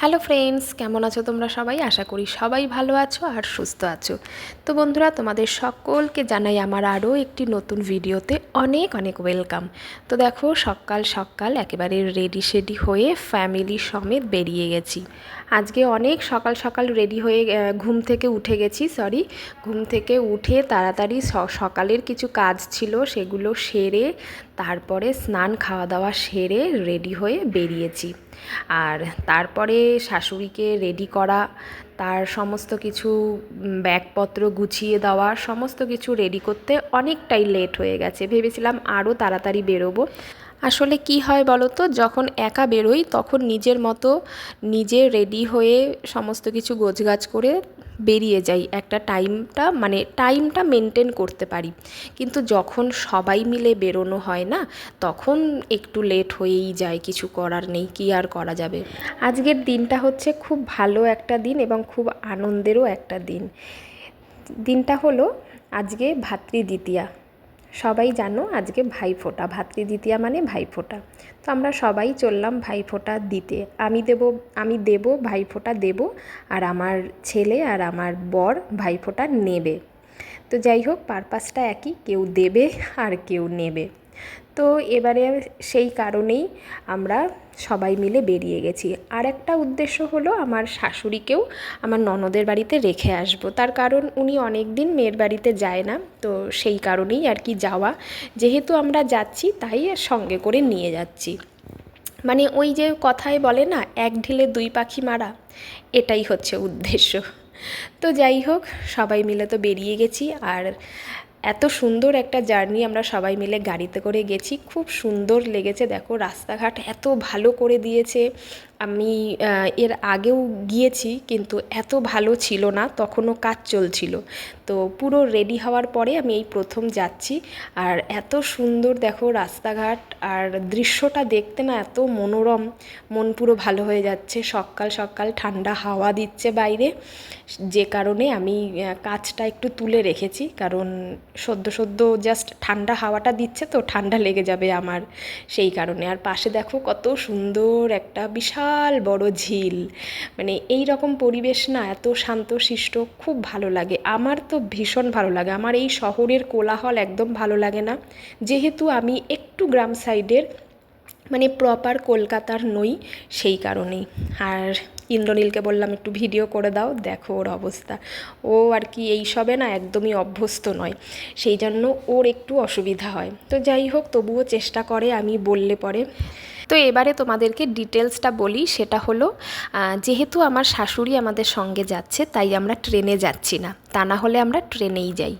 Hello friends, কেমন আছো তোমরা সবাই? আশা করি সবাই ভালো আছো আর সুস্থ আছো। তো বন্ধুরা, তোমাদের সকলকে জানাই আমার আরও একটি নতুন ভিডিওতে অনেক অনেক ওয়েলকাম। তো দেখো, সকাল সকাল একেবারে রেডি শেডি হয়ে ফ্যামিলি সমেত বেরিয়ে গেছি। আজকে অনেক সকাল সকাল রেডি হয়ে ঘুম থেকে উঠে গেছি সরি ঘুম থেকে উঠে তাড়াতাড়ি সকালের কিছু কাজ ছিল, সেগুলো সেরে তারপরে স্নান খাওয়া দাওয়া সেরে রেডি হয়ে বেরিয়েছি। আর তারপরে শাশুড়িকে রেডি করা, তার সমস্ত কিছু ব্যাগপত্র গুছিয়ে দেওয়া, সমস্ত কিছু রেডি করতে অনেকটাই লেট হয়ে গেছে। ভেবেছিলাম আরও তাড়াতাড়ি বেরোবো। আসলে কি হয় বলো তো? যখন একা বেরোই, তখন নিজের মতো নিজে রেডি হয়ে সমস্ত কিছু গোছগাছ করে বেরিয়ে যাই। একটা টাইমটা মানে টাইমটা মেনটেন করতে পারি। কিন্তু যখন সবাই মিলে বেরোনো হয় না, তখন একটু লেট হয়েই যায়। কিছু করার নেই, কি আর করা যাবে? আজকের দিনটা হচ্ছে খুব ভালো একটা দিন এবং খুব আনন্দেরও একটা দিন। দিনটা হলো আজকে ভাতৃদ্বিতীয়া সবাই জানো আজকে ভাইফোঁটা ভাতৃদ্বিতীয়া মানে ভাইফোঁটা। তো আমরা সবাই চললাম ভাইফোঁটা দিতে। আমি দেব আমি দেব, ভাইফোঁটা দেব, আর আমার ছেলে আর আমার বর ভাইফোঁটা নেবে। তো যাই হোক, পারপাসটা একই, কেউ দেবে আর কেউ নেবে। তো এবারে সেই কারণেই আমরা সবাই মিলে বেরিয়ে গেছি। আর একটা উদ্দেশ্য হলো আমার শাশুড়িকেও আমার ননদের বাড়িতে রেখে আসব। তার কারণ উনি অনেক দিন মেয়ের বাড়িতে যায় না, তো সেই কারণেই আর কি যাওয়া। যেহেতু আমরা যাচ্ছি, তাই সঙ্গে করে নিয়ে যাচ্ছি। মানে ওই যে কথায় বলে না, এক ঢিলে দুই পাখি মারা এটাই হচ্ছে উদ্দেশ্য। তো যাই হোক, সবাই মিলে তো বেরিয়ে গেছি। আর এত সুন্দর একটা জার্নি আমরা সবাই মিলে গাড়িতে করে গেছি। খুব সুন্দর লেগেছে। দেখো, রাস্তাঘাট এত ভালো করে দিয়েছে। আমি এর আগেও গিয়েছি কিন্তু এত ভালো ছিল না, তখনও কাজ চলছিল। তো পুরো রেডি হওয়ার পরে আমি এই প্রথম যাচ্ছি। আর এত সুন্দর দেখো রাস্তাঘাট আর দৃশ্যটা দেখতে না এত মনোরম, মন পুরো ভালো হয়ে যাচ্ছে। সকাল সকাল ঠান্ডা হাওয়া দিচ্ছে বাইরে। যে কারণে আমি কাজটা একটু তুলে রেখেছি। কারণ সদ্য সদ্য জাস্ট ঠান্ডা হাওয়াটা দিচ্ছে তো ঠান্ডা লেগে যাবে আমার সেই কারণে। আর পাশে দেখো কত সুন্দর একটা বিশাল বড় ঝিল। মানে এই রকম পরিবেশ না এত শান্তশিষ্ট, খুব ভালো লাগে। আমার তো ভীষণ ভালো লাগে। আমার এই শহরের কোলাহল একদম ভালো লাগে না। যেহেতু আমি একটু গ্রাম সাইডের মানে প্রপার কলকাতার নই সেই কারণেই। আর ইন্দ্রনীলকে বললাম, একটু ভিডিও করে দাও, দেখো ওর অবস্থা। ও আর কি এই সবে না একদমই অভ্যস্ত নয়। সেই জন্য ওর একটু অসুবিধা হয়। তো যাই হোক, তবুও চেষ্টা করে, আমি বললে পরে। তো এবারে তোমাদেরকে ডিটেলসটা বলি, সেটা হলো যেহেতু আমার শাশুড়ি আমাদের সঙ্গে যাচ্ছে, তাই আমরা ট্রেনে যাচ্ছি না। তা না হলে আমরা ট্রেনেই যাই।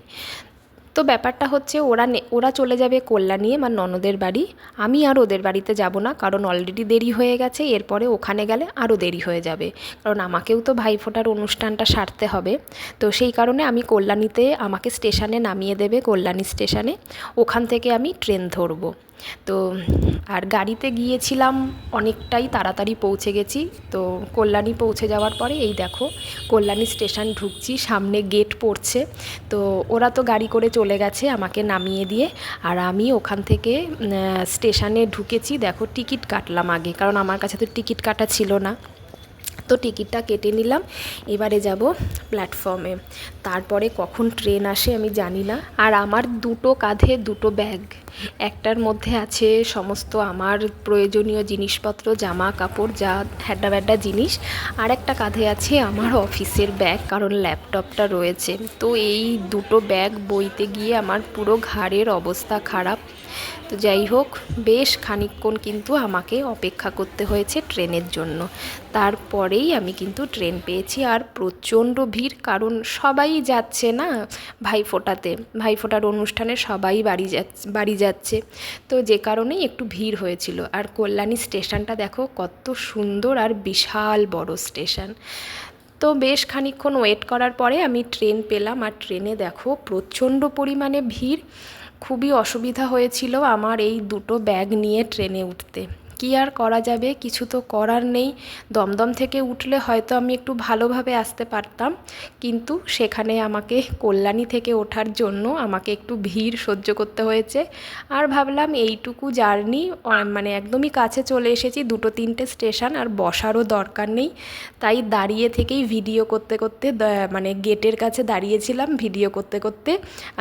তো ব্যাপারটা হচ্ছে, ওরা ওরা চলে যাবে কল্যাণী, আমার ননদের বাড়ি। আমি আর ওদের বাড়িতে যাব না, কারণ অলরেডি দেরি হয়ে গেছে, এরপরে ওখানে গেলে আরও দেরি হয়ে যাবে। কারণ আমাকেও তো ভাইফোঁটার অনুষ্ঠানটা সারতে হবে। তো সেই কারণে আমি কল্যাণীতে আমাকে স্টেশনে নামিয়ে দেবে, কল্যাণী স্টেশনে। ওখান থেকে আমি ট্রেন ধরবো। তো, আর গাড়িতে গিয়েছিলাম, অনেকটাই তাড়াতাড়ি পৌঁছে গেছি। তো, কল্যাণী পৌঁছে যাওয়ার পরে, এই দেখো, কল্যাণী স্টেশন ঢুকছি, সামনে গেট পড়ছে। তো, ওরা তো গাড়ি করে চলে গেছে আমাকে নামিয়ে দিয়ে। আর আমি ওখান থেকে স্টেশনে ঢুকেছি, দেখো, টিকিট কাটলাম আগে, কারণ আমার কাছে তো টিকিট কাটা ছিল না। তো টিকিটটা কেটে নিলাম। এবারে যাব প্ল্যাটফর্মে। তারপরে কখন ট্রেন আসে আমি জানি না। আর আমার দুটো কাঁধে দুটো ব্যাগ। একটার মধ্যে আছে সমস্ত আমার প্রয়োজনীয় জিনিসপত্র জামা কাপড় যা হ্যাড্ডা ব্যাড্ডা জিনিস। আর একটা কাঁধে আছে আমার অফিসের ব্যাগ, কারণ ল্যাপটপটা রয়েছে। তো এই দুটো ব্যাগ বইতে গিয়ে আমার পুরো ঘাড়ের অবস্থা খারাপ। তো যাই হোক, বেশ খানিকক্ষণ কিন্তু আমাকে অপেক্ষা করতে হয়েছে ট্রেনের জন্য। তারপরেই আমি কিন্তু ট্রেন পেয়েছি আর প্রচণ্ড ভিড়, কারণ সবাই যাচ্ছে না ভাইফোঁটাতে ভাইফোঁটার অনুষ্ঠানে সবাই বাড়ি যাচ্ছে বাড়ি যাচ্ছে। তো যে কারণেই একটু ভিড় হয়েছিল। আর কল্যাণী স্টেশনটা দেখো, কত সুন্দর আর বিশাল বড় স্টেশন। তো বেশ খানিকক্ষণ ওয়েট করার পরে আমি ট্রেন পেলাম। আর ট্রেনে দেখো, প্রচণ্ড পরিমাণে ভিড়। খুবই অসুবিধা হয়েছিল আমার এই দুটো ব্যাগ নিয়ে ট্রেনে উঠতে। কি আর করা যাবে? কিছু তো করার নেই। দমদম থেকে উঠলে হয়তো আমি একটু ভালোভাবে আসতে পারতাম। কিন্তু সেখানে আমাকে কল্যাণী থেকে ওঠার জন্য আমাকে একটু ভিড় সহ্য করতে হয়েছে। আর ভাবলাম এইটুকু জার্নি মানে একদমই কাছে চলে এসেছি। দুটো তিনটে স্টেশন আর বসারও দরকার নেই। তাই দাঁড়িয়ে থেকেই ভিডিও করতে করতে মানে গেটের কাছে দাঁড়িয়েছিলাম ভিডিও করতে করতে।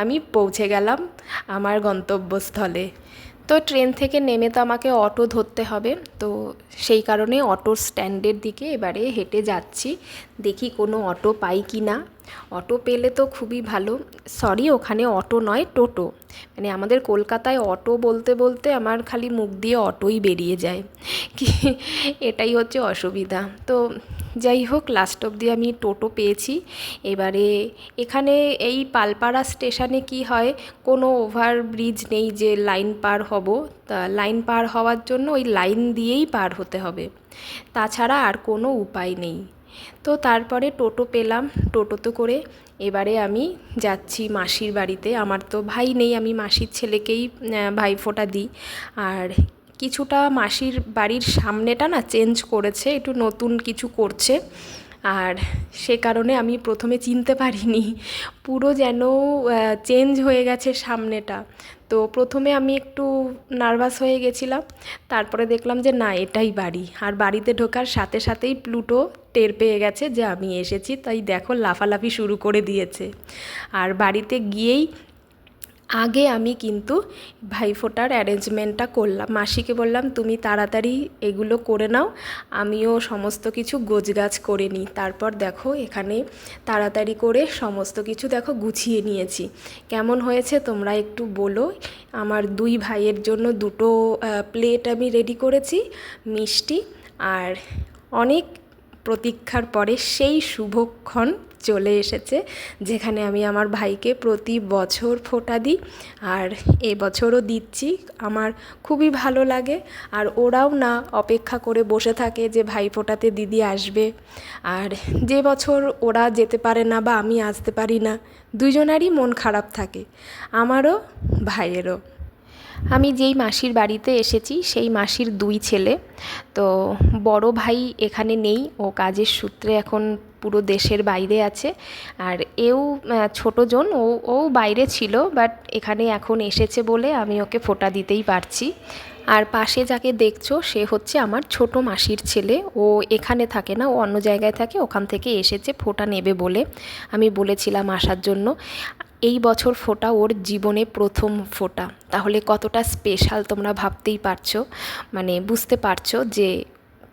আমি পৌঁছে গেলাম আমার গন্তব্যস্থলে। তো ট্রেন থেকে নেমে তো আমাকে অটো ধরতে হবে। তো সেই কারণে অটোর স্ট্যান্ডের দিকে এবারে হেঁটে যাচ্ছি। দেখি কোনো অটো পাই কি না অটো পেলে তো খুবই ভালো। সরি ওখানে অটো নয়, টোটো। মানে আমাদের কলকাতায় অটো বলতে বলতে আমার খালি মুখ দিয়ে অটোই বেরিয়ে যায়। কি, এটাই হচ্ছে অসুবিধা। তো যাই হোক লাস্ট অবধি আমি টোটো পেয়েছি। এবারে এখানে এই পালপাড়া স্টেশনে কি হয়, কোনো ওভারব্রিজ নেই যে লাইন পার হব। তা লাইন পার হওয়ার জন্য ওই লাইন দিয়েই পার হতে হবে। তাছাড়া আর কোনো উপায় নেই। তো তারপরে টোটো পেলাম, টোটোতে করে এবারে আমি যাচ্ছি মাসির বাড়িতে। আমার তো ভাই নেই, আমি মাসির ছেলেকেই ভাইফোঁটা দিই। আর কিছুটা মাসির বাড়ির সামনেটা না চেঞ্জ করেছে, একটু নতুন কিছু করছে। আর সে কারণে আমি প্রথমে চিনতে পারিনি। পুরো যেন চেঞ্জ হয়ে গেছে সামনেটা। তো প্রথমে আমি একটু নার্ভাস হয়ে গেছিলাম। তারপরে দেখলাম যে, না, এটাই বাড়ি। আর বাড়িতে ঢোকার সাথে সাথেই প্লুটো টের পেয়ে গেছে যে, আমি এসেছি। তাই দেখো, লাফালাফি শুরু করে দিয়েছে। আর বাড়িতে গিয়েই আগে আমি কিন্তু ভাইফোঁটার অ্যারেঞ্জমেন্টটা করলাম। মাসিকে বললাম, তুমি তাড়াতাড়ি এগুলো করে নাও। আমিও সমস্ত কিছু গোছগাছ করে নিই। তারপর দেখো এখানে তাড়াতাড়ি করে সমস্ত কিছু দেখো গুছিয়ে নিয়েছি। কেমন হয়েছে তোমরা একটু বলো। আমার দুই ভাইয়ের জন্য দুটো প্লেট আমি রেডি করেছি, মিষ্টি আর অনেক প্রতীক্ষার পরে সেই শুভক্ষণ চলে এসেছে, যেখানে আমি আমার ভাইকে প্রতি বছর ফোটা দিই আর এবছরও দিচ্ছি। আমার খুবই ভালো লাগে আর ওরাও না অপেক্ষা করে বসে থাকে যে ভাই ফোটাতে দিদি আসবে। আর যে বছর ওরা যেতে পারে না বা আমি আসতে পারি না, দুজনারই মন খারাপ থাকে, আমারও ভাইয়েরও। আমি যেই মাসির বাড়িতে এসেছি, সেই মাসির দুই ছেলে। তো বড় ভাই এখানে নেই, ও কাজের সূত্রে এখন পুরো দেশের বাইরে আছে। আর এও ছোটো জন, ও ও বাইরে ছিল, বাট এখানে এখন এসেছে বলে আমি ওকে ফোটা দিতেই পারছি। আর পাশে যাকে দেখছ, সে হচ্ছে আমার ছোট মাসির ছেলে। ও এখানে থাকে না, ও অন্য জায়গায় থাকে, ওখান থেকে এসেছে, ফোটা নেবে বলে আমি বলেছিলাম আসার জন্য। এই বছর ফোটা ওর জীবনে প্রথম ফোটা। তাহলে কতটা স্পেশাল তোমরা ভাবতেই পারছ? মানে বুঝতে পারছ যে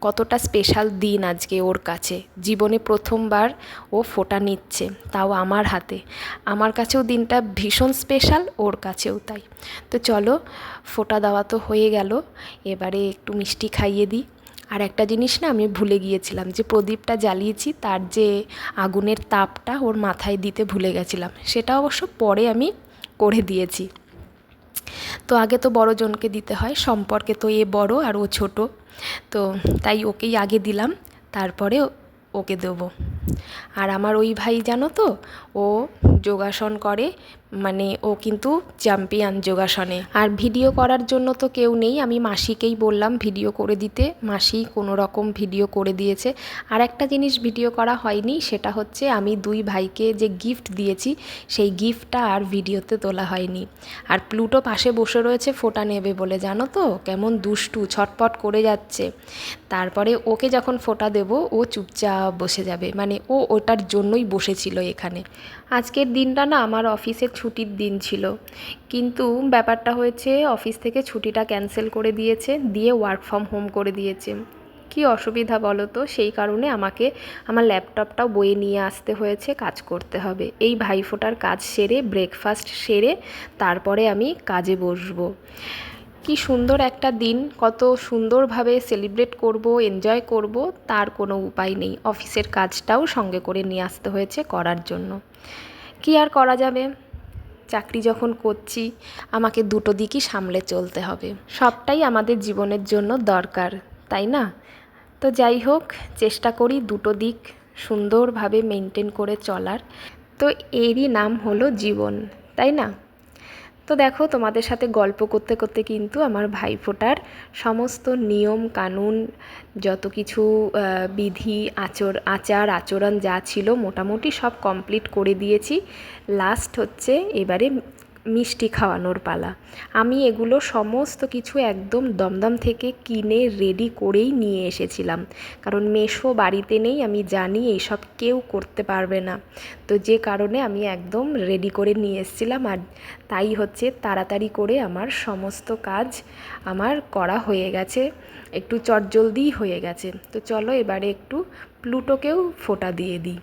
কতটা স্পেশাল দিন আজকে ওর কাছে। জীবনে প্রথমবার ও ফোটা নিচ্ছে, তাও আমার হাতে। আমার কাছেও দিনটা ভীষণ স্পেশাল ওর কাছেও তাই। তো চলো, ফোটা দেওয়া তো হয়ে গেল। এবারে একটু মিষ্টি খাইয়ে দিই। আর একটা জিনিস না আমি ভুলে গিয়েছিলাম যে প্রদীপটা জ্বালিয়েছি তার যে আগুনের তাপটা ওর মাথায় দিতে ভুলে গেছিলাম। সেটা অবশ্য পরে আমি করে দিয়েছি। তো আগে তো বড়জনকে দিতে হয়, সম্পর্কে তো এ বড় আর ও ছোট। তো তাই ওকেই আগে দিলাম, তারপরে ওকে দেবো। আর আমার ওই ভাই জানো তো ও যোগাসন করে মানে ও কিন্তু চ্যাম্পিয়ন যোগাসনে। আর ভিডিও করার জন্য তো কেউ নেই, আমি মাসিকেই বললাম ভিডিও করে দিতে। মাসি কোনো রকম ভিডিও করে দিয়েছে। আর একটা জিনিস ভিডিও করা হয়নি, সেটা হচ্ছে আমি দুই ভাইকে যে গিফট দিয়েছি, সেই গিফটটা আর ভিডিওতে তোলা হয়নি। আর প্লুটো পাশে বসে রয়েছে, ফোটা নেবে বলে, জানো তো? কেমন দুষ্টু, ছটপট করে যাচ্ছে। তারপরে ওকে যখন ফোটা দেব, ও চুপচাপ বসে যাবে। মানে ও ওটার জন্যই বসেছিল এখানে। আজকের দিনটা না আমার অফিসের ছুটির দিন ছিল। কিন্তু ব্যাপারটা হয়েছে অফিস থেকে ছুটিটা ক্যান্সেল করে দিয়েছে, দিয়ে ওয়ার্ক ফ্রম হোম করে দিয়েছে। কি অসুবিধা বলো তো? সেই কারণে আমাকে আমার ল্যাপটপটাও বয়ে নিয়ে আসতে হয়েছে, কাজ করতে হবে। এই ভাইফোঁটার কাজ সেরে ব্রেকফাস্ট সেরে, তারপরে আমি কাজে বসবো। কি সুন্দর একটা দিন, কত সুন্দরভাবে সেলিব্রেট করব এনজয় করব, তার কোনো উপায় নেই। অফিসের কাজটাও সঙ্গে করে নিয়ে আসতে হয়েছে করার জন্য। কি আর করা যাবে? চাকরি যখন করছি, আমাকে দুটো দিকই সামলে চলতে হবে। সবটাই আমাদের জীবনের জন্য দরকার, তাই না? তো যাই হোক, চেষ্টা করি দুটো দিক সুন্দরভাবে মেনটেন করে চলার। তো এরই নাম হলো জীবন, তাই না? তো দেখো, তোমাদের সাথে গল্প করতে করতে কিন্তু আমার ভাইফোঁটার সমস্ত নিয়ম, কানুন, যত কিছু বিধি, আচর, আচার, আচরণ যা ছিল মোটামুটি সব কমপ্লিট করে দিয়েছি। লাস্ট হচ্ছে এবারে মিষ্টি খাওয়ানোর পালা। আমি এগুলো সমস্ত কিছু একদম দমদম থেকে কিনে রেডি করেই নিয়ে এসেছিলাম। কারণ মেশো বাড়িতে নেই, আমি জানি এইসব কেউ করতে পারবে না। তো যে কারণে আমি একদম রেডি করে নিয়ে এসেছিলাম আর তাই হচ্ছে তাড়াতাড়ি করে আমার সমস্ত কাজ আমার করা হয়ে গেছে। একটু চটজলদিই হয়ে গেছে। তো চলো এবারে একটু প্লুটোকেও ফোঁটা দিয়ে দিই।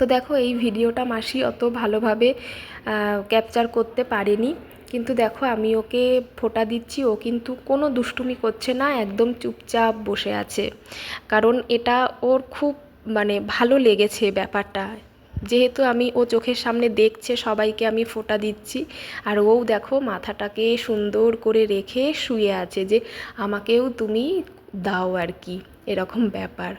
তো দেখো, এই ভিডিওটা মাসি অত ভালোভাবে ক্যাপচার করতে পারেনি। কিন্তু দেখো, আমি ওকে ফোটা দিচ্ছি, ও কিন্তু কোনো দুষ্টুমি করছে না, একদম চুপচাপ বসে আছে। কারণ এটা ওর খুব মানে ভালো লেগেছে ব্যাপারটা। যেহেতু আমি, ও চোখের সামনে দেখছে, সবাইকে আমি ফোটা দিচ্ছি। আর ও দেখো, মাথাটাকে সুন্দর করে রেখে শুয়ে আছে যে, আমাকেও তুমি দাও আর কি। এরকম ব্যাপার।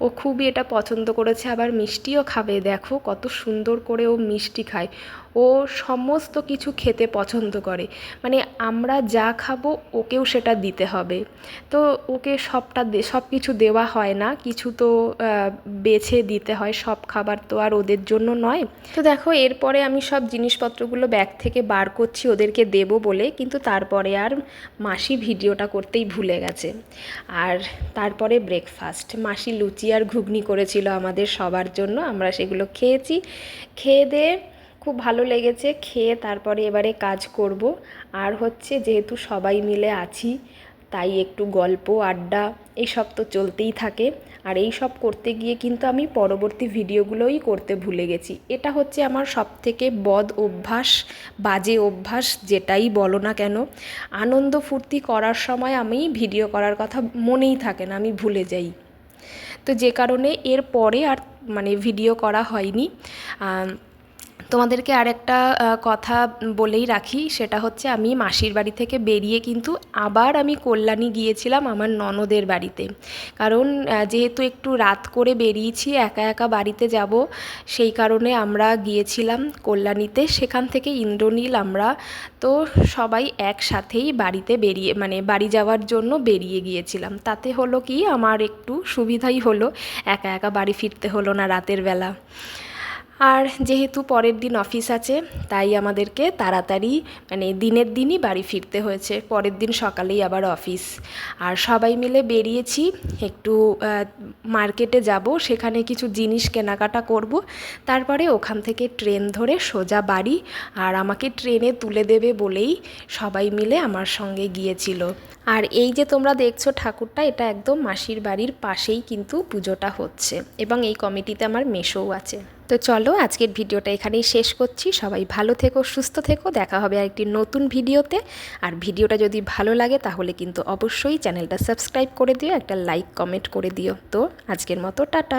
ও খুবই এটা পছন্দ করেছে, আবার মিষ্টিও খাবে। দেখো কত সুন্দর করে ও মিষ্টি খায়। ও সমস্ত কিছু খেতে পছন্দ করে। মানে আমরা যা খাব ওকেও সেটা দিতে হবে। তো ওকে সবটা সব কিছু দেওয়া হয় না। কিছু তো বেছে দিতে হয়। সব খাবার তো আর ওদের জন্য নয়। তো দেখো, এরপরে আমি সব জিনিসপত্রগুলো ব্যাগ থেকে বার করছি ওদেরকে দেবো বলে। কিন্তু তারপরে আর মাসি ভিডিওটা করতেই ভুলে গেছে। আর তারপরে ব্রেকফাস্ট মাসি লুচি আর ঘুগনি করেছিল আমাদের সবার জন্য। আমরা সেগুলো খেয়েছি। খেয়ে দিয়ে খুব ভালো লেগেছে, খেয়ে তারপরে এবারে কাজ করব। আর হচ্ছে যেহেতু সবাই মিলে আছি, তাই একটু গল্প, আড্ডা এইসব তো চলতেই থাকে। আর এই সব করতে গিয়ে কিন্তু আমি পরবর্তী ভিডিওগুলোই করতে ভুলে গেছি। এটা হচ্ছে আমার সবথেকে বদ অভ্যাস, বাজে অভ্যাস, যেটাই বলো না কেন। আনন্দ ফুর্তি করার সময় আমি ভিডিও করার কথা মনেই থাকে না, আমি ভুলে যাই। তো যে কারণে এর পরে আর মানে ভিডিও করা হয়নি। তোমাদেরকে আরেকটা কথা বলেই রাখি, সেটা হচ্ছে আমি মাসির বাড়ি থেকে বেরিয়ে কিন্তু আবার আমি কল্যাণী গিয়েছিলাম আমার ননদের বাড়িতে। কারণ যেহেতু একটু রাত করে বেরিয়েছি, একা একা বাড়িতে যাব, সেই কারণে আমরা গিয়েছিলাম কল্যাণীতে। সেখান থেকে ইন্দ্রনীল, আমরা তো সবাই একসাথেই বাড়িতে বেরিয়ে মানে বাড়ি যাওয়ার জন্য বেরিয়ে গিয়েছিলাম। তাতে হলো কি, আমার একটু সুবিধাই হলো, একা একা বাড়ি ফিরতে হলো না রাতের বেলা। আর যেহেতু পরের দিন অফিস আছে, তাই আমাদেরকে তাড়াতাড়ি মানে দিনের দিনই বাড়ি ফিরতে হয়েছে। পরের দিন সকালেই আবার অফিস। আর সবাই মিলে বেরিয়েছি, একটু মার্কেটে যাব, সেখানে কিছু জিনিস কেনাকাটা করব। তারপরে ওখান থেকে ট্রেন ধরে সোজা বাড়ি, আর আমাকে ট্রেনে তুলে দেবে বলেই সবাই মিলে আমার সঙ্গে গিয়েছিল। আর এই যে তোমরা দেখছ ঠাকুরটা, এটা একদম মাসির বাড়ির পাশেই কিন্তু পুজোটা হচ্ছে। এবং এই কমিটিতে আমার মেশোও আছে। তো চলো আজকের ভিডিওটা এখানেই শেষ করছি। সবাই ভালো থেকো, সুস্থ থেকো। দেখা হবে আরেকটি নতুন ভিডিওতে। আর ভিডিওটা যদি ভালো লাগে তাহলে কিন্তু অবশ্যই চ্যানেলটা সাবস্ক্রাইব করে দিও, একটা লাইক, কমেন্ট করে দিও। তো আজকের মতো, টাটা।